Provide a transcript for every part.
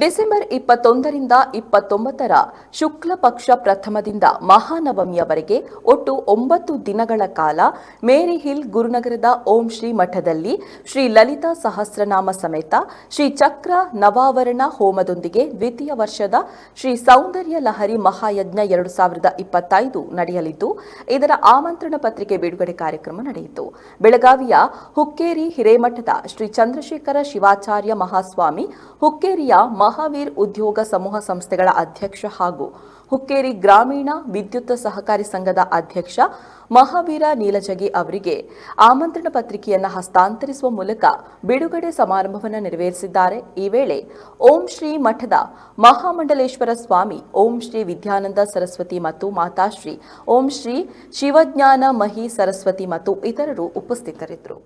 December ಇಪ್ಪತ್ತೊಂದರಿಂದ ಇಪ್ಪತ್ತೊಂಬತ್ತರ ಶುಕ್ಲ ಪಕ್ಷ ಪ್ರಥಮದಿಂದ ಮಹಾನವಮಿಯವರೆಗೆ ಒಟ್ಟು ಒಂಬತ್ತು ದಿನಗಳ ಕಾಲ ಮೇರಿ ಹಿಲ್ ಗುರುನಗರದ ಓಂ ಶ್ರೀ ಮಠದಲ್ಲಿ ಶ್ರೀ ಲಲಿತಾ ಸಹಸ್ರನಾಮ ಸಮೇತ ಶ್ರೀ ಚಕ್ರ ನವಾವರಣ ಹೋಮದೊಂದಿಗೆ ದ್ವಿತೀಯ ವರ್ಷದ ಶ್ರೀ ಸೌಂದರ್ಯ ಲಹರಿ ಮಹಾಯಜ್ಞ ಎರಡು ಸಾವಿರದ ಇಪ್ಪತ್ತೈದು ನಡೆಯಲಿದ್ದು, ಇದರ ಆಮಂತ್ರಣ ಪತ್ರಿಕೆ ಬಿಡುಗಡೆ ಕಾರ್ಯಕ್ರಮ ನಡೆಯಿತು. ಬೆಳಗಾವಿಯ ಹುಕ್ಕೇರಿ ಹಿರೇಮಠದ ಶ್ರೀ ಚಂದ್ರಶೇಖರ ಶಿವಾಚಾರ್ಯ ಮಹಾಸ್ವಾಮಿ ಹುಕ್ಕೇರಿಯ ಮಹಾವೀರ್ ಉದ್ಯೋಗ ಸಮೂಹ ಸಂಸ್ಥೆಗಳ ಅಧ್ಯಕ್ಷ ಹಾಗೂ ಹುಕ್ಕೇರಿ ಗ್ರಾಮೀಣ ವಿದ್ಯುತ್ ಸಹಕಾರಿ ಸಂಘದ ಅಧ್ಯಕ್ಷ ಮಹಾವೀರ ನೀಲಜಗಿ ಅವರಿಗೆ ಆಮಂತ್ರಣ ಪತ್ರಿಕೆಯನ್ನು ಹಸ್ತಾಂತರಿಸುವ ಮೂಲಕ ಬಿಡುಗಡೆ ಸಮಾರಂಭವನ್ನು ನೆರವೇರಿಸಿದ್ದಾರೆ. ಈ ವೇಳೆ ಓಂ ಶ್ರೀ ಮಠದ ಮಹಾಮಂಡಲೇಶ್ವರ ಸ್ವಾಮಿ, ಓಂ ಶ್ರೀ ವಿದ್ಯಾನಂದ ಸರಸ್ವತಿ ಮತ್ತು ಮಾತಾಶ್ರೀ ಓಂ ಶ್ರೀ ಶಿವಜ್ಞಾನ ಮಹಿ ಸರಸ್ವತಿ ಮತ್ತು ಇತರರು ಉಪಸ್ಥಿತರಿದ್ದರು.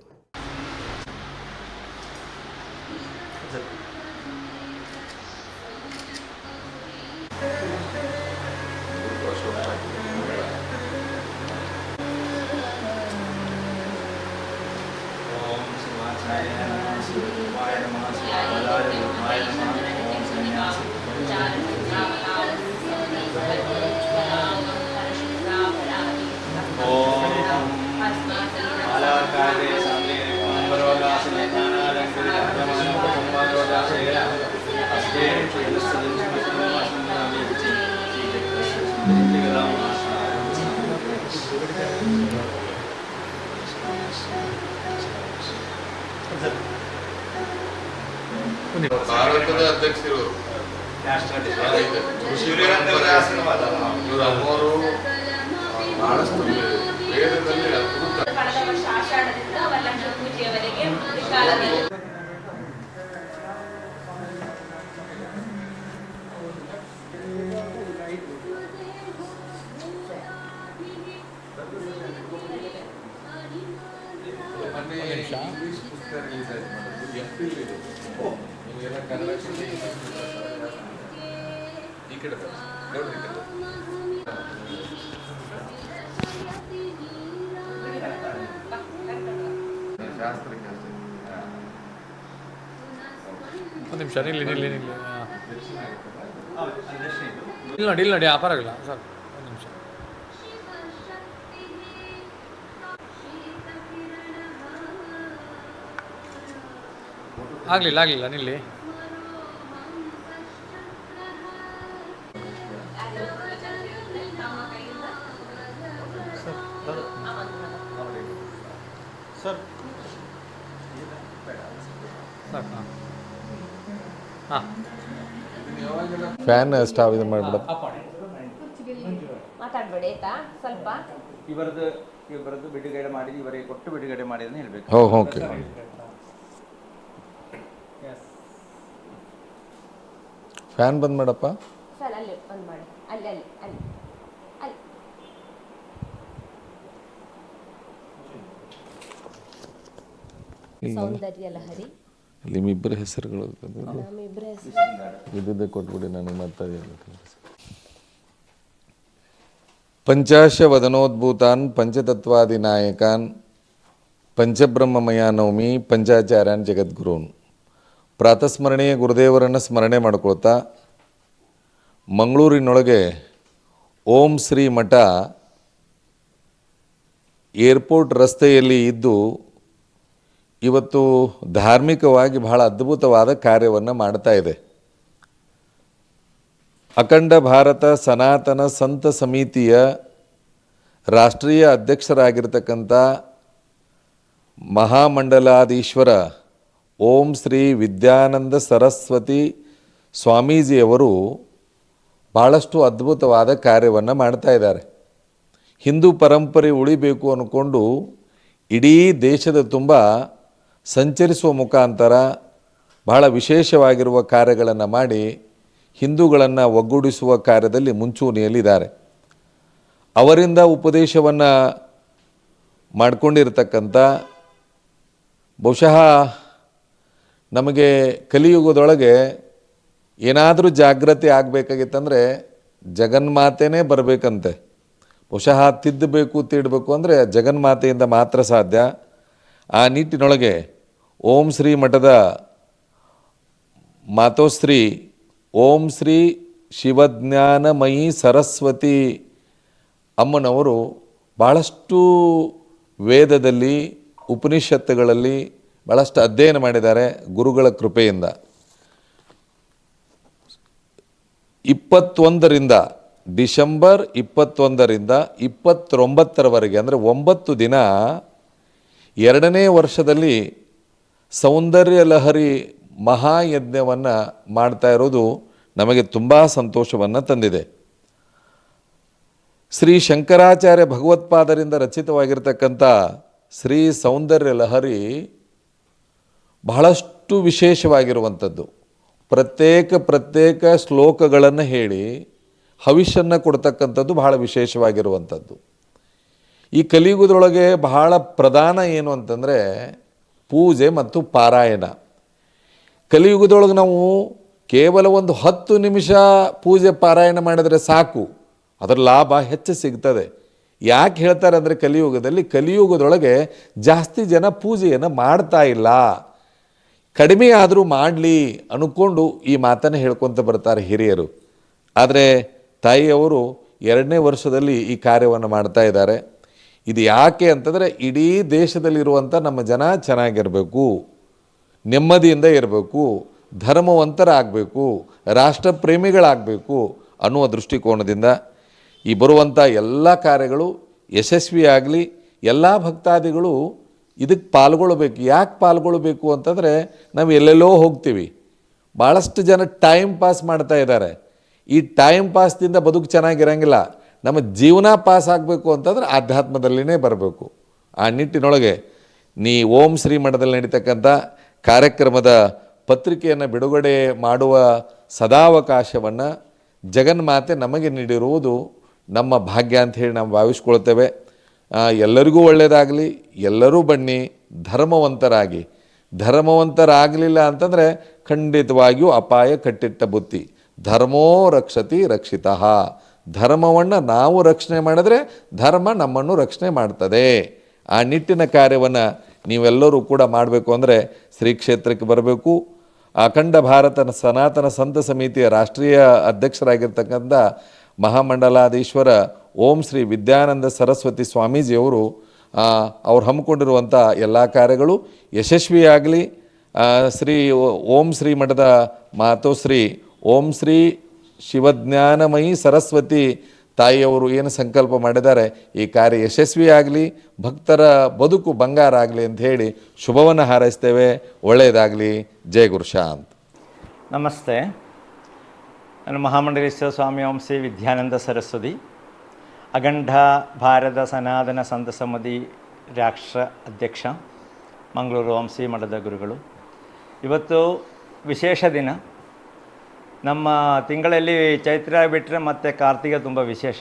ಭಾರತದ ಅಧ್ಯಕ್ಷರು. ಇವರ ಅಮ್ಮವರು ಬಹಳಷ್ಟು ವೇದದಲ್ಲಿ ಅದ್ಭುತ. ನಿಮಿಷ, ನಿಲ್ಲಿ ನಿಲ್ಲಿ ನಿಲ್ಲಿ ಇಲ್ಲಿ ನೋಡಿ ಇಲ್ಲಿ ನೋಡಿ, ಆ, ಪರವಾಗಿಲ್ಲ ಸರ್ ಒಂದು ನಿಮಿಷ. ಆಗಲಿಲ್ಲ ಆಗಲಿಲ್ಲ, ನಿಲ್ಲಿ. ನಮ್ಮ ಫ್ಯಾನ್ ಸ್ಟಾವ್ ಇದು ಮಾಡಿಬಿಡ. ಮಾತಾಡ್ಬೇಡಿ ಆಯ್ತಾ? ಸ್ವಲ್ಪ? ಇವರದ್ದು ಇವರದ್ದು ಬಿಡುಗಡೆ ಮಾಡಿ ಇವರಿಗೆ ಕೊಟ್ಟು ಬಿಡುಗಡೆ ಮಾಡಿ ಅಂತ ಹೇಳ್ಬೇಕು. ಹೋ ಓಕೆ. ಫ್ಯಾನ್ ಬಂದ್ ಮಾಡಪ್ಪ? ಸರ್ ಅಲ್ಲಿ ಬಂದ್ ಮಾಡಿ. ಅಲ್ಲಿ ಅಲ್ಲಿ ಅಲ್ಲಿ. ಅಲ್ಲಿ. ಸೌಂದರ್ಯ ಲಹರಿ. ಇಲ್ಲಿ ನಿಮ್ಮಿಬ್ಬರ ಹೆಸರುಗಳು ಇದ್ದಿದ್ದೆ ಕೊಟ್ಬಿಡಿ ನನಗೆ ಮತ್ತೆ ಪಂಚಾಶ ವದನೋದ್ಭೂತಾನ್ ಪಂಚತತ್ವಾದಿನಾಯಕಾನ್ ಪಂಚಬ್ರಹ್ಮಮಯ ನವಮಿ ಪಂಚಾಚಾರ್ಯನ್ ಜಗದ್ಗುರುನ್. ಪ್ರಾತಸ್ಮರಣೀಯ ಗುರುದೇವರನ್ನು ಸ್ಮರಣೆ ಮಾಡ್ಕೊಳ್ತಾ ಮಂಗಳೂರಿನೊಳಗೆ ಓಂ ಶ್ರೀ ಮಠ ಏರ್ಪೋರ್ಟ್ ರಸ್ತೆಯಲ್ಲಿ ಇದ್ದು ಇವತ್ತು ಧಾರ್ಮಿಕವಾಗಿ ಬಹಳ ಅದ್ಭುತವಾದ ಕಾರ್ಯವನ್ನು ಮಾಡ್ತಾ ಇದೆ. ಅಖಂಡ ಭಾರತ, ಸನಾತನ ಸಂತ ಸಮಿತಿಯ ರಾಷ್ಟ್ರೀಯ ಅಧ್ಯಕ್ಷರಾಗಿರ್ತಕ್ಕಂಥ ಮಹಾಮಂಡಲಾಧೀಶ್ವರ ಓಂ ಶ್ರೀ ವಿದ್ಯಾನಂದ ಸರಸ್ವತಿ ಸ್ವಾಮೀಜಿಯವರು ಭಾಳಷ್ಟು ಅದ್ಭುತವಾದ ಕಾರ್ಯವನ್ನು ಮಾಡ್ತಾ ಇದ್ದಾರೆ. ಹಿಂದೂ ಪರಂಪರೆ ಉಳಿಬೇಕು ಅಂದ್ಕೊಂಡು ಇಡೀ ದೇಶದ ತುಂಬ ಸಂಚರಿಸುವ ಮುಖಾಂತರ ಬಹಳ ವಿಶೇಷವಾಗಿರುವ ಕಾರ್ಯಗಳನ್ನು ಮಾಡಿ ಹಿಂದೂಗಳನ್ನು ಒಗ್ಗೂಡಿಸುವ ಕಾರ್ಯದಲ್ಲಿ ಮುಂಚೂಣಿಯಲ್ಲಿದ್ದಾರೆ. ಅವರಿಂದ ಉಪದೇಶವನ್ನು ಮಾಡಿಕೊಂಡಿರ್ತಕ್ಕಂಥ ಬಹುಶಃ ನಮಗೆ ಕಲಿಯುಗದೊಳಗೆ ಏನಾದರೂ ಜಾಗೃತಿ ಆಗಬೇಕಾಗಿತ್ತಂದರೆ ಜಗನ್ಮಾತೆನೇ ಬರಬೇಕಂತೆ. ಬಹುಶಃ ತಿದ್ದಬೇಕು, ತೀಡಬೇಕು ಅಂದರೆ ಜಗನ್ಮಾತೆಯಿಂದ ಮಾತ್ರ ಸಾಧ್ಯ. ಆ ನಿಟ್ಟಿನೊಳಗೆ ಓಂ ಶ್ರೀ ಮಠದ ಮಾತೋಶ್ರೀ ಓಂ ಶ್ರೀ ಶಿವಜ್ಞಾನಮಯಿ ಸರಸ್ವತಿ ಅಮ್ಮನವರು ಭಾಳಷ್ಟು ವೇದದಲ್ಲಿ, ಉಪನಿಷತ್ತುಗಳಲ್ಲಿ ಭಾಳಷ್ಟು ಅಧ್ಯಯನ ಮಾಡಿದ್ದಾರೆ ಗುರುಗಳ ಕೃಪೆಯಿಂದ. ಇಪ್ಪತ್ತೊಂದರಿಂದ, ಡಿಸೆಂಬರ್ ಇಪ್ಪತ್ತೊಂದರಿಂದ ಇಪ್ಪತ್ತೊಂಬತ್ತರವರೆಗೆ, ಅಂದರೆ ಒಂಬತ್ತು ದಿನ, ಎರಡನೇ ವರ್ಷದಲ್ಲಿ ಸೌಂದರ್ಯ ಲಹರಿ ಮಹಾಯಜ್ಞವನ್ನು ಮಾಡ್ತಾ ಇರೋದು ನಮಗೆ ತುಂಬ ಸಂತೋಷವನ್ನು ತಂದಿದೆ. ಶ್ರೀ ಶಂಕರಾಚಾರ್ಯ ಭಗವತ್ಪಾದರಿಂದ ರಚಿತವಾಗಿರ್ತಕ್ಕಂಥ ಶ್ರೀ ಸೌಂದರ್ಯ ಲಹರಿ ಬಹಳಷ್ಟು ವಿಶೇಷವಾಗಿರುವಂಥದ್ದು. ಪ್ರತ್ಯೇಕ ಪ್ರತ್ಯೇಕ ಶ್ಲೋಕಗಳನ್ನು ಹೇಳಿ ಹವಿಷನ್ನು ಕೊಡ್ತಕ್ಕಂಥದ್ದು ಬಹಳ ವಿಶೇಷವಾಗಿರುವಂಥದ್ದು. ಈ ಕಲಿಯುಗದೊಳಗೆ ಬಹಳ ಪ್ರಧಾನ ಏನು ಅಂತಂದರೆ ಪೂಜೆ ಮತ್ತು ಪಾರಾಯಣ. ಕಲಿಯುಗದೊಳಗೆ ನಾವು ಕೇವಲ ಒಂದು ಹತ್ತು ನಿಮಿಷ ಪೂಜೆ ಪಾರಾಯಣ ಮಾಡಿದರೆ ಸಾಕು. ಅದರ ಲಾಭ ಹೆಚ್ಚು ಸಿಗ್ತದೆ. ಯಾಕೆ ಹೇಳ್ತಾರೆ ಅಂದರೆ ಕಲಿಯುಗದಲ್ಲಿ ಕಲಿಯುಗದೊಳಗೆ ಜಾಸ್ತಿ ಜನ ಪೂಜೆಯನ್ನು ಮಾಡ್ತಾ ಇಲ್ಲ. ಕಡಿಮೆ ಆದರೂ ಮಾಡಲಿ ಅನ್ಕೊಂಡು ಈ ಮಾತನ್ನು ಹೇಳ್ಕೊತ ಬರ್ತಾರೆ ಹಿರಿಯರು. ಆದರೆ ತಾಯಿಯವರು ಎರಡನೇ ವರ್ಷದಲ್ಲಿ ಈ ಕಾರ್ಯವನ್ನು ಮಾಡ್ತಾ ಇದ್ದಾರೆ. ಇದು ಯಾಕೆ ಅಂತಂದರೆ ಇಡೀ ದೇಶದಲ್ಲಿರುವಂಥ ನಮ್ಮ ಜನ ಚೆನ್ನಾಗಿರಬೇಕು, ನೆಮ್ಮದಿಯಿಂದ ಇರಬೇಕು, ಧರ್ಮವಂತರಾಗಬೇಕು, ರಾಷ್ಟ್ರಪ್ರೇಮಿಗಳಾಗಬೇಕು ಅನ್ನುವ ದೃಷ್ಟಿಕೋನದಿಂದ ಈ ಬರುವಂಥ ಎಲ್ಲ ಕಾರ್ಯಗಳು ಯಶಸ್ವಿಯಾಗಲಿ, ಎಲ್ಲ ಭಕ್ತಾದಿಗಳು ಇದಕ್ಕೆ ಪಾಲ್ಗೊಳ್ಬೇಕು. ಯಾಕೆ ಪಾಲ್ಗೊಳ್ಬೇಕು ಅಂತಂದರೆ ನಾವು ಎಲ್ಲೆಲ್ಲೋ ಹೋಗ್ತೀವಿ. ಭಾಳಷ್ಟು ಜನ ಟೈಮ್ ಪಾಸ್ ಮಾಡ್ತಾ ಇದ್ದಾರೆ. ಈ ಟೈಮ್ ಪಾಸ್ದಿಂದ ಬದುಕು ಚೆನ್ನಾಗಿರಂಗಿಲ್ಲ. ನಮ್ಮ ಜೀವನ ಪಾಸ್ ಆಗಬೇಕು ಅಂತಂದ್ರೆ ಆಧ್ಯಾತ್ಮದಲ್ಲಿನೇ ಬರಬೇಕು. ಆ ನಿಟ್ಟಿನೊಳಗೆ ನೀ ಓಂ ಶ್ರೀ ಮಠದಲ್ಲಿ ನಡೀತಕ್ಕಂಥ ಕಾರ್ಯಕ್ರಮದ ಪತ್ರಿಕೆಯನ್ನು ಬಿಡುಗಡೆ ಮಾಡುವ ಸದಾವಕಾಶವನ್ನು ಜಗನ್ಮಾತೆ ನಮಗೆ ನೀಡಿರುವುದು ನಮ್ಮ ಭಾಗ್ಯ ಅಂತ ಹೇಳಿ ನಾವು ಭಾವಿಸ್ಕೊಳ್ತೇವೆ. ಎಲ್ಲರಿಗೂ ಒಳ್ಳೆಯದಾಗಲಿ ಎಲ್ಲರೂ ಬನ್ನಿ, ಧರ್ಮವಂತರಾಗಿ. ಧರ್ಮವಂತರಾಗಲಿಲ್ಲ ಅಂತಂದರೆ ಖಂಡಿತವಾಗಿಯೂ ಅಪಾಯ ಕಟ್ಟಿಟ್ಟ ಬುತ್ತಿ. ಧರ್ಮೋ ರಕ್ಷತಿ ರಕ್ಷಿತ. ಧರ್ಮವನ್ನು ನಾವು ರಕ್ಷಣೆ ಮಾಡಿದ್ರೆ ಧರ್ಮ ನಮ್ಮನ್ನು ರಕ್ಷಣೆ ಮಾಡ್ತದೆ. ಆ ನಿಟ್ಟಿನ ಕಾರ್ಯವನ್ನು ನೀವೆಲ್ಲರೂ ಕೂಡ ಮಾಡಬೇಕು ಅಂದರೆ ಶ್ರೀ ಕ್ಷೇತ್ರಕ್ಕೆ ಬರಬೇಕು. ಅಖಂಡ ಭಾರತನ ಸನಾತನ ಸಂತ ಸಮಿತಿಯ ರಾಷ್ಟ್ರೀಯ ಅಧ್ಯಕ್ಷರಾಗಿರ್ತಕ್ಕಂಥ ಮಹಾಮಂಡಲಾಧೀಶ್ವರ ಓಂ ಶ್ರೀ ವಿದ್ಯಾನಂದ ಸರಸ್ವತಿ ಸ್ವಾಮೀಜಿಯವರು ಅವರು ಹಮ್ಮಿಕೊಂಡಿರುವಂಥ ಎಲ್ಲ ಕಾರ್ಯಗಳು ಯಶಸ್ವಿಯಾಗಲಿ. ಶ್ರೀ ಓಂ ಶ್ರೀ ಮಠದ ಮಾತೋಶ್ರೀ ಓಂ ಶ್ರೀ ಶಿವಜ್ಞಾನಮಯಿ ಸರಸ್ವತಿ ತಾಯಿಯವರು ಏನು ಸಂಕಲ್ಪ ಮಾಡಿದ್ದಾರೆ, ಈ ಕಾರ್ಯ ಯಶಸ್ವಿಯಾಗಲಿ ಭಕ್ತರ ಬದುಕು ಬಂಗಾರ ಆಗಲಿ ಅಂತ ಹೇಳಿ ಶುಭವನ್ನು ಹಾರೈಸ್ತೇವೆ. ಒಳ್ಳೆಯದಾಗಲಿ ಜಯ ಗುರುಶಾಂತ್ ನಮಸ್ತೆ. ನಾನು ಮಹಾಮಂಡಲೇಶ್ವರ ಸ್ವಾಮಿ ವಂಶಿ ವಿದ್ಯಾನಂದ ಸರಸ್ವತಿ. ಅಖಂಡ ಭಾರತ ಸನಾತನ ಸಂತ ಸಮಿತಿ ರಾಷ್ಟ್ರ ಅಧ್ಯಕ್ಷ, ಮಂಗಳೂರು ವಂಶಿ ಮಠದ ಗುರುಗಳು. ಇವತ್ತು ವಿಶೇಷ ದಿನ. ನಮ್ಮ ತಿಂಗಳಲ್ಲಿ ಚೈತ್ರ ಬಿಟ್ಟರೆ ಮತ್ತು ಕಾರ್ತಿಕ ತುಂಬ ವಿಶೇಷ.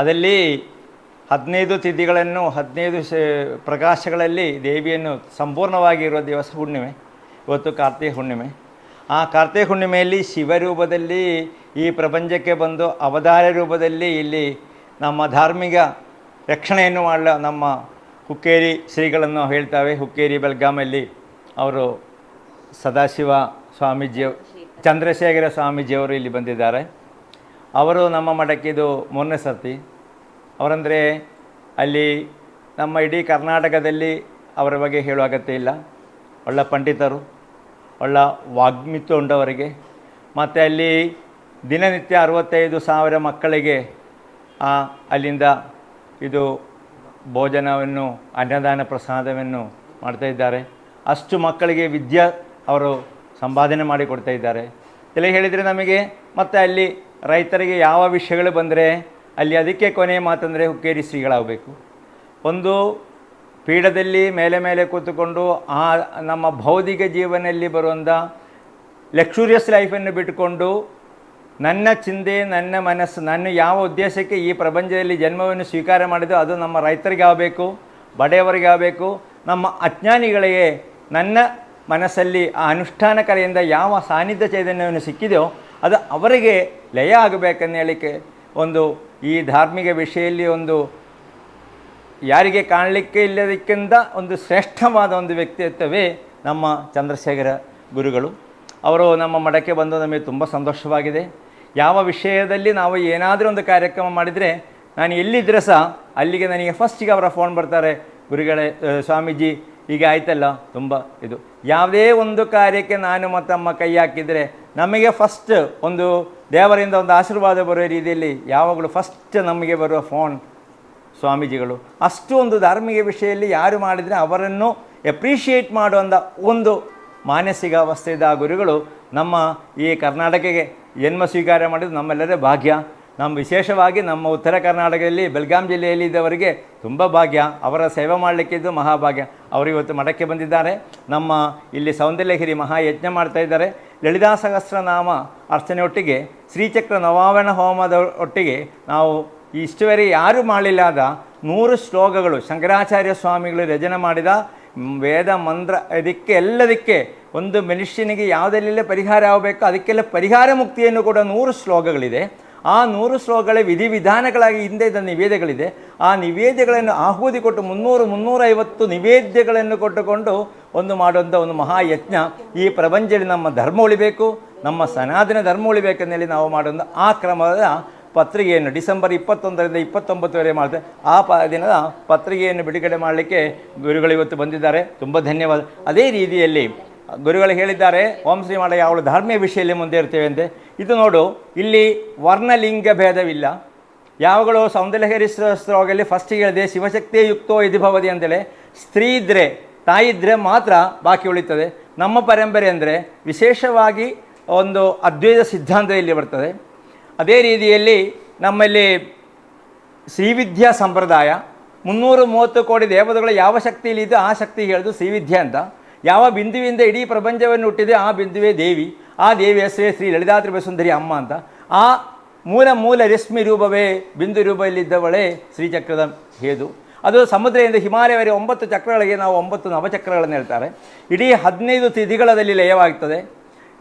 ಅದರಲ್ಲಿ ಹದಿನೈದು ತಿಥಿಗಳನ್ನು, ಹದಿನೈದು ಪ್ರಕಾಶಗಳಲ್ಲಿ ದೇವಿಯನ್ನು ಸಂಪೂರ್ಣವಾಗಿರುವ ದಿವಸ ಹುಣ್ಣಿಮೆ. ಇವತ್ತು ಕಾರ್ತಿಕ ಹುಣ್ಣಿಮೆ. ಆ ಕಾರ್ತಿಕ ಹುಣ್ಣಿಮೆಯಲ್ಲಿ ಶಿವರೂಪದಲ್ಲಿ ಈ ಪ್ರಪಂಚಕ್ಕೆ ಬಂದು ಅವಧಾರ ರೂಪದಲ್ಲಿ ಇಲ್ಲಿ ನಮ್ಮ ಧಾರ್ಮಿಕ ರಕ್ಷಣೆಯನ್ನು ಮಾಡಲು, ನಮ್ಮ ಹುಕ್ಕೇರಿ ಶ್ರೀಗಳನ್ನು ಹೇಳ್ತಾವೆ. ಹುಕ್ಕೇರಿ ಬೆಳಗಾಮಲ್ಲಿ ಅವರು ಸದಾಶಿವ ಸ್ವಾಮೀಜಿ ಚಂದ್ರಶೇಖರ ಸ್ವಾಮೀಜಿಯವರು ಇಲ್ಲಿ ಬಂದಿದ್ದಾರೆ. ಅವರು ನಮ್ಮ ಮಠಕ್ಕೆ ಇದು ಮೊನ್ನೆ ಸರ್ತಿ. ಅವರಂದರೆ ಅಲ್ಲಿ ನಮ್ಮ ಇಡೀ ಕರ್ನಾಟಕದಲ್ಲಿ ಅವರ ಬಗ್ಗೆ ಹೇಳುವ ಅಗತ್ಯ ಇಲ್ಲ. ಒಳ್ಳೆ ಪಂಡಿತರು, ಒಳ್ಳೆ ವಾಗ್ಮಿತ್ವ ಉಂಡವರಿಗೆ ಮತ್ತು ಅಲ್ಲಿ ದಿನನಿತ್ಯ ಅರವತ್ತೈದು ಸಾವಿರ ಮಕ್ಕಳಿಗೆ ಅಲ್ಲಿಂದ ಇದು ಭೋಜನವನ್ನು, ಅನ್ನದಾನ ಪ್ರಸಾದವನ್ನು ಮಾಡ್ತಾ ಇದ್ದಾರೆ. ಅಷ್ಟು ಮಕ್ಕಳಿಗೆ ವಿದ್ಯಾ ಅವರು ಸಂಪಾದನೆ ಮಾಡಿ ಕೊಡ್ತಾ ಇದ್ದಾರೆ. ತಲೆ ಹೇಳಿದರೆ ನಮಗೆ, ಮತ್ತು ಅಲ್ಲಿ ರೈತರಿಗೆ ಯಾವ ವಿಷಯಗಳು ಬಂದರೆ, ಅಲ್ಲಿ ಅದಕ್ಕೆ ಕೊನೆಯ ಮಾತಂದರೆ ಹುಕ್ಕೇರಿ ಶ್ರೀಗಳಾಗಬೇಕು. ಒಂದು ಪೀಠದಲ್ಲಿ ಮೇಲೆ ಮೇಲೆ ಕೂತುಕೊಂಡು ಆ ನಮ್ಮ ಭೌತಿಕ ಜೀವನದಲ್ಲಿ ಬರುವಂಥ ಲಕ್ಷೂರಿಯಸ್ ಲೈಫನ್ನು ಬಿಟ್ಟುಕೊಂಡು ನನ್ನ ಚಿಂತೆ, ನನ್ನ ಮನಸ್ಸು, ನನ್ನ ಯಾವ ಉದ್ದೇಶಕ್ಕೆ ಈ ಪ್ರಪಂಚದಲ್ಲಿ ಜನ್ಮವನ್ನು ಸ್ವೀಕಾರ ಮಾಡಿದೋ ಅದು ನಮ್ಮ ರೈತರಿಗಾಗಬೇಕು ಬಡೆಯವರಿಗಾಗಬೇಕು ನಮ್ಮ ಅಜ್ಞಾನಿಗಳಿಗೆ ನನ್ನ ಮನಸ್ಸಲ್ಲಿ ಆ ಅನುಷ್ಠಾನ ಕಲೆಯಿಂದ ಯಾವ ಸಾನ್ನಿಧ್ಯ ಚೈತನ್ಯವನ್ನು ಸಿಕ್ಕಿದೆಯೋ ಅದು ಅವರಿಗೆ ಲಯ ಆಗಬೇಕನ್ನು ಹೇಳಿಕೆ ಒಂದು ಈ ಧಾರ್ಮಿಕ ವಿಷಯದಲ್ಲಿ ಒಂದು ಯಾರಿಗೆ ಕಾಣಲಿಕ್ಕೆ ಇಲ್ಲದಕ್ಕಿಂತ ಒಂದು ಶ್ರೇಷ್ಠವಾದ ಒಂದು ವ್ಯಕ್ತಿತ್ವವೇ ನಮ್ಮ ಚಂದ್ರಶೇಖರ ಗುರುಗಳು. ಅವರು ನಮ್ಮ ಮಠಕ್ಕೆ ಬಂದು ನಮಗೆ ತುಂಬ ಸಂತೋಷವಾಗಿದೆ. ಯಾವ ವಿಷಯದಲ್ಲಿ ನಾವು ಏನಾದರೂ ಒಂದು ಕಾರ್ಯಕ್ರಮ ಮಾಡಿದರೆ ನಾನು ಎಲ್ಲಿದ್ದರೆ ಸಹ ಅಲ್ಲಿಗೆ ನನಗೆ ಫಸ್ಟಿಗೆ ಅವರ ಫೋನ್ ಬರ್ತಾರೆ. ಗುರುಗಳೇ, ಸ್ವಾಮೀಜಿ ಈಗ ಆಯ್ತಲ್ಲ, ತುಂಬ ಇದು. ಯಾವುದೇ ಒಂದು ಕಾರ್ಯಕ್ಕೆ ನಾನು ಮತ್ತಮ್ಮ ಕೈ ಹಾಕಿದರೆ ನಮಗೆ ಫಸ್ಟ್ ಒಂದು ದೇವರಿಂದ ಒಂದು ಆಶೀರ್ವಾದ ಬರುವ ರೀತಿಯಲ್ಲಿ ಯಾವಾಗಲೂ ಫಸ್ಟ್ ನಮಗೆ ಬರುವ ಫೋನ್ ಸ್ವಾಮೀಜಿಗಳು. ಅಷ್ಟು ಒಂದು ಧಾರ್ಮಿಕ ವಿಷಯದಲ್ಲಿ ಯಾರು ಮಾಡಿದರೆ ಅವರನ್ನು ಎಪ್ರಿಷಿಯೇಟ್ ಮಾಡುವಂಥ ಒಂದು ಮಾನಸಿಕ ಅವಸ್ಥೆದ ಗುರುಗಳು ನಮ್ಮ ಈ ಕರ್ನಾಟಕಕ್ಕೆ ಜನ್ಮ ಸ್ವೀಕಾರ ಮಾಡಿದ್ದು ನಮ್ಮೆಲ್ಲರ ಭಾಗ್ಯ. ನಮ್ಮ ವಿಶೇಷವಾಗಿ ನಮ್ಮ ಉತ್ತರ ಕರ್ನಾಟಕದಲ್ಲಿ, ಬೆಳಗಾಂ ಜಿಲ್ಲೆಯಲ್ಲಿ ಇದ್ದವರಿಗೆ ತುಂಬ ಭಾಗ್ಯ. ಅವರ ಸೇವೆ ಮಾಡಲಿಕ್ಕಿದ್ದು ಮಹಾಭಾಗ್ಯ. ಅವರು ಇವತ್ತು ಮಠಕ್ಕೆ ಬಂದಿದ್ದಾರೆ. ನಮ್ಮ ಇಲ್ಲಿ ಸೌಂದರ್ಯಗಿರಿ ಮಹಾಯಜ್ಞ ಮಾಡ್ತಾ ಇದ್ದಾರೆ. ಲಲಿತಾ ಸಹಸ್ರನಾಮ ಅರ್ಚನೆಯೊಟ್ಟಿಗೆ ಶ್ರೀಚಕ್ರ ನವಾವರಣ ಹೋಮದ ಒಟ್ಟಿಗೆ ನಾವು ಇಷ್ಟುವರೆಗೆ ಯಾರು ಮಾಡಲಿಲ್ಲದ ನೂರು ಶ್ಲೋಕಗಳು ಶಂಕರಾಚಾರ್ಯ ಸ್ವಾಮಿಗಳು ರಚನೆ ಮಾಡಿದ ವೇದ, ಮಂತ್ರ, ಇದಕ್ಕೆ ಎಲ್ಲದಕ್ಕೆ ಒಂದು ಮನುಷ್ಯನಿಗೆ ಯಾವುದೆಲ್ಲ ಪರಿಹಾರ ಆಗಬೇಕು, ಅದಕ್ಕೆಲ್ಲ ಪರಿಹಾರ ಮುಕ್ತಿಯನ್ನು ಕೂಡ ನೂರು ಶ್ಲೋಕಗಳಿದೆ. ಆ ನೂರು ಶ್ಲೋಕಗಳ ವಿಧಿವಿಧಾನಗಳಾಗಿ ಹಿಂದೆ ಇದನ್ನು ನಿವೇದ್ಯಗಳಿದೆ ಆ ನಿವೇದ್ಯಗಳನ್ನು ಆಹುತಿ ಕೊಟ್ಟು ಮುನ್ನೂರು, ಮುನ್ನೂರೈವತ್ತು ನಿವೇದ್ಯಗಳನ್ನು ಕೊಟ್ಟುಕೊಂಡು ಒಂದು ಮಾಡುವಂಥ ಒಂದು ಮಹಾಯಜ್ಞ. ಈ ಪ್ರಪಂಚದಲ್ಲಿ ನಮ್ಮ ಧರ್ಮ ಉಳಿಬೇಕು, ನಮ್ಮ ಸನಾತನ ಧರ್ಮ ಉಳಿಬೇಕೆಂದೇಳಿ ನಾವು ಮಾಡುವಂಥ ಆ ಕ್ರಮದ ಪತ್ರಿಕೆಯನ್ನು ಡಿಸೆಂಬರ್ ಇಪ್ಪತ್ತೊಂದರಿಂದ ಇಪ್ಪತ್ತೊಂಬತ್ತುವರೆ ಮಾಡ್ತೇವೆ ಆ ಪ ದಿನದ ಪತ್ರಿಕೆಯನ್ನು ಬಿಡುಗಡೆ ಮಾಡಲಿಕ್ಕೆ ಗುರುಗಳು ಇವತ್ತು ಬಂದಿದ್ದಾರೆ. ತುಂಬ ಧನ್ಯವಾದ. ಅದೇ ರೀತಿಯಲ್ಲಿ ಗುರುಗಳು ಹೇಳಿದ್ದಾರೆ, ಓಂ ಶ್ರೀ ಮಾಡ ಅವಳು ಧಾರ್ಮಿಕ ವಿಷಯದಲ್ಲಿ ಮುಂದೆ ಇರ್ತೇವೆ ಅಂತೆ. ಇದು ನೋಡು, ಇಲ್ಲಿ ವರ್ಣಲಿಂಗ ಭೇದವಿಲ್ಲ. ಯಾವಾಗಲೂ ಸೌಂದರ್ಯಹರಿ ಶ್ಲೋಕದಲ್ಲಿ ಫಸ್ಟ್ ಹೇಳಿದೆ, ಶಿವಶಕ್ತಿಯೇ ಯುಕ್ತೋ ಇದು ಭವದಿ ಅಂತೇಳಿ. ಸ್ತ್ರೀ ಇದ್ದರೆ ತಾಯಿ ಇದ್ದರೆ ಮಾತ್ರ ಬಾಕಿ ಉಳಿತದೆ. ನಮ್ಮ ಪರಂಪರೆ ಅಂದರೆ ವಿಶೇಷವಾಗಿ ಒಂದು ಅದ್ವೈತ ಸಿದ್ಧಾಂತ ಇಲ್ಲಿ ಬರ್ತದೆ. ಅದೇ ರೀತಿಯಲ್ಲಿ ನಮ್ಮಲ್ಲಿ ಶ್ರೀವಿದ್ಯಾ ಸಂಪ್ರದಾಯ, ಮುನ್ನೂರು ಮೂವತ್ತು ಕೋಟಿ ದೇವತೆಗಳು ಯಾವ ಶಕ್ತಿಯಲ್ಲಿ ಇದೆ ಆ ಶಕ್ತಿ ಹೇಳೋದು ಶ್ರೀವಿದ್ಯೆ ಅಂತ. ಯಾವ ಬಿಂದುವಿಂದ ಇಡೀ ಪ್ರಪಂಚವನ್ನು ಹುಟ್ಟಿದೆ ಆ ಬಿಂದುವೇ ದೇವಿ, ಆ ದೇವಿ ಹೆಸರೇ ಶ್ರೀ ಲಲಿತಾತ್ರಿ ಸುಂದರಿ ಅಮ್ಮ ಅಂತ. ಆ ಮೂಲ ಮೂಲ ರಶ್ಮಿ ರೂಪವೇ ಬಿಂದು ರೂಪದಲ್ಲಿದ್ದವಳೇ ಶ್ರೀಚಕ್ರದ ಹೇದು. ಅದು ಸಮುದ್ರದಿಂದ ಹಿಮಾಲಯವರೆಗೆ ಒಂಬತ್ತು ಚಕ್ರಗಳಿಗೆ ನಾವು ಒಂಬತ್ತು ನವಚಕ್ರಗಳನ್ನು ಹೇಳ್ತಾರೆ. ಇಡೀ ಹದಿನೈದು ತಿಥಿಗಳದಲ್ಲಿ ಲಯವಾಗ್ತದೆ.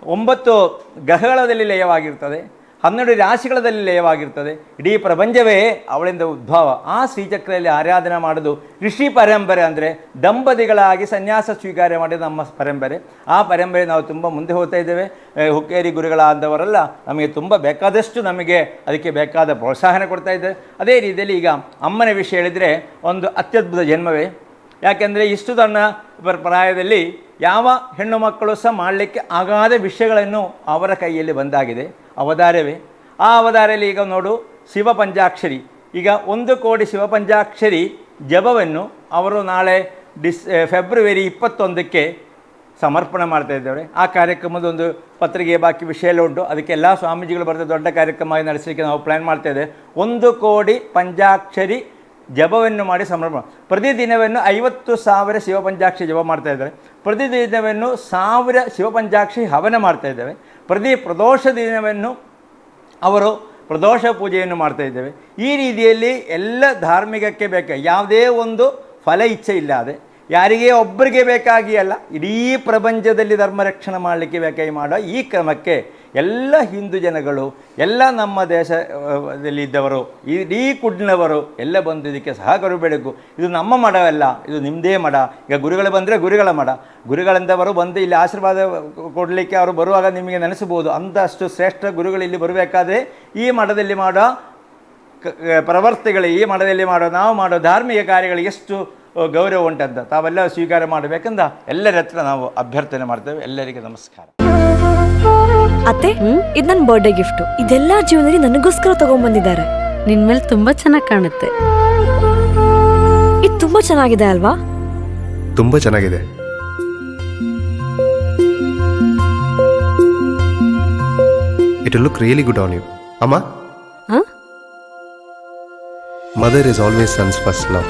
ಒಂಬತ್ತು ಗ್ರಹಗಳಲ್ಲಿ ಲಯವಾಗಿರ್ತದೆ. ಹನ್ನೆರಡು ರಾಶಿಗಳಲ್ಲಿ ಲಯವಾಗಿರ್ತದೆ. ಇಡೀ ಪ್ರಪಂಚವೇ ಅವಳಿಂದ ಉದ್ಭವ. ಆ ಶ್ರೀಚಕ್ರದಲ್ಲಿ ಆರಾಧನೆ ಮಾಡೋದು ಋಷಿ ಪರಂಪರೆ ಅಂದರೆ ದಂಪತಿಗಳಾಗಿ ಸನ್ಯಾಸ ಸ್ವೀಕಾರ ಮಾಡಿದ ನಮ್ಮ ಪರಂಪರೆ. ಆ ಪರಂಪರೆ ನಾವು ತುಂಬ ಮುಂದೆ ಹೋಗ್ತಾ ಇದ್ದೇವೆ. ಹುಕ್ಕೇರಿ ಗುರುಗಳಾದವರೆಲ್ಲ, ನಮಗೆ ತುಂಬ ಬೇಕಾದಷ್ಟು ನಮಗೆ ಅದಕ್ಕೆ ಬೇಕಾದ ಪ್ರೋತ್ಸಾಹನ ಕೊಡ್ತಾ ಇದ್ದೇವೆ ಅದೇ ರೀತಿಯಲ್ಲಿ ಈಗ ಅಮ್ಮನ ವಿಷಯ ಹೇಳಿದರೆ ಒಂದು ಅತ್ಯದ್ಭುತ ಜನ್ಮವೇ. ಯಾಕೆಂದರೆ ಇಷ್ಟು ತನ್ನ ಪ್ರ- ಪ್ರಾಯದಲ್ಲಿ ಯಾವ ಹೆಣ್ಣು ಮಕ್ಕಳು ಸಹ ಮಾಡಲಿಕ್ಕೆ ಆಗಾದ ವಿಷಯಗಳನ್ನು ಅವರ ಕೈಯಲ್ಲಿ ಬಂದಾಗಿದೆ. ಅವತಾರವೇ ಆ ಅವತಾರದಲ್ಲಿ ಈಗ ನೋಡು ಶಿವ ಪಂಚಾಕ್ಷರಿ ಈಗ ಒಂದು ಕೋಟಿ ಶಿವ ಪಂಚಾಕ್ಷರಿ ಜಪವನ್ನು ಅವರು ನಾಳೆ ಡಿಸ್ ಫೆಬ್ರವರಿ ಇಪ್ಪತ್ತೊಂದಕ್ಕೆ ಸಮರ್ಪಣೆ ಮಾಡ್ತಾ ಇದ್ದೇವೆ ಆ ಕಾರ್ಯಕ್ರಮದ ಒಂದು ಪತ್ರಿಕೆ ಬಾಕಿ ವಿಷಯ ಎಲ್ಲ ಉಂಟು. ಅದಕ್ಕೆ ಎಲ್ಲ ಸ್ವಾಮೀಜಿಗಳು ಬರೆದ ದೊಡ್ಡ ಕಾರ್ಯಕ್ರಮವಾಗಿ ನಡೆಸಲಿಕ್ಕೆ ನಾವು ಪ್ಲ್ಯಾನ್ ಮಾಡ್ತಾ ಇದ್ದೇವೆ. ಒಂದು ಕೋಟಿ ಪಂಚಾಕ್ಷರಿ ಜಪವನ್ನು ಮಾಡಿ ಸಂಭ್ರಮ. ಪ್ರತಿದಿನವನ್ನು ಐವತ್ತು ಸಾವಿರ ಶಿವಪಂಚಾಕ್ಷಿ ಜಪ ಮಾಡ್ತಾ ಇದ್ದಾರೆ. ಪ್ರತಿದಿನವನ್ನು ಸಾವಿರ ಶಿವಪಂಚಾಕ್ಷಿ ಹವನ ಮಾಡ್ತಾ ಇದ್ದೇವೆ ಪ್ರತಿ ಪ್ರದೋಷ ದಿನವನ್ನು ಅವರು ಪ್ರದೋಷ ಪೂಜೆಯನ್ನು ಮಾಡ್ತಾ ಇದ್ದೇವೆ ಈ ರೀತಿಯಲ್ಲಿ ಎಲ್ಲ ಧಾರ್ಮಿಕಕ್ಕೆ ಬೇಕು? ಯಾವುದೇ ಒಂದು ಫಲ ಇಚ್ಛೆ ಇಲ್ಲದೆ. ಯಾರಿಗೆ ಒಬ್ಬರಿಗೆ ಬೇಕಾಗಿ ಅಲ್ಲ, ಇಡೀ ಪ್ರಪಂಚದಲ್ಲಿ ಧರ್ಮ ರಕ್ಷಣೆ ಮಾಡಲಿಕ್ಕೆ ಬೇಕಾಗಿ ಮಾಡೋ ಈ ಕ್ರಮಕ್ಕೆ ಎಲ್ಲ ಹಿಂದೂ ಜನಗಳು, ಎಲ್ಲ ನಮ್ಮ ದೇಶದಲ್ಲಿ ಇದ್ದವರು, ಇಡೀ ಕುಡ್ನವರು, ಎಲ್ಲ ಬಂದು ಇದಕ್ಕೆ ಬೆಳಕು ಇದು ನಮ್ಮ ಮಠವಲ್ಲ ಇದು ನಿಮ್ಮದೇ ಮಡ. ಈಗ ಗುರುಗಳು ಬಂದರೆ ಗುರುಗಳ ಮಡ. ಗುರುಗಳಂದವರು ಬಂದು ಇಲ್ಲಿ ಆಶೀರ್ವಾದ ಕೊಡಲಿಕ್ಕೆ ಅವರು ಬರುವಾಗ ನಿಮಗೆ ನೆನೆಸಬಹುದು. ಅಂಥಷ್ಟು ಶ್ರೇಷ್ಠ ಗುರುಗಳು ಇಲ್ಲಿ ಬರಬೇಕಾದ್ರೆ ಈ ಮಠದಲ್ಲಿ ಮಾಡೋ ಪ್ರವರ್ತಿಗಳು ಈ ಮಠದಲ್ಲಿ ಮಾಡೋ, ನಾವು ಮಾಡೋ ಧಾರ್ಮಿಕ ಕಾರ್ಯಗಳು ಎಷ್ಟು ಗೌರವ ಉಂಟಂತ. ತಾವೆಲ್ಲ ಸ್ವೀಕಾರ ಮಾಡಬೇಕಂದ ಎಲ್ಲರ ಹತ್ರ ನಾವು ಅಭ್ಯರ್ಥನೆ ಮಾಡ್ತೇವೆ. ಎಲ್ಲರಿಗೆ ನಮಸ್ಕಾರ. ಅತ್ತೆ ಇದು ನನ್ನ ಬರ್ಡೇ ಗಿಫ್ಟ್ ಇದೆಲ್ಲ ಜೀವನದಲ್ಲಿ ನನಗೋಸ್ಕರ ತಗೊಂಡ್ಬಂದಿದ್ದಾರೆ ನಿನ್ ಮೇಲೆ ತುಂಬಾ ಚೆನ್ನಾಗಿ ಕಾಣುತ್ತೆ. ಇದು ತುಂಬಾ ಚೆನ್ನಾಗಿದೆ ಅಲ್ವಾ? ತುಂಬಾ ಚೆನ್ನಾಗಿದೆ. It look really good on you ಅಮ್ಮ? Mother is always sons first love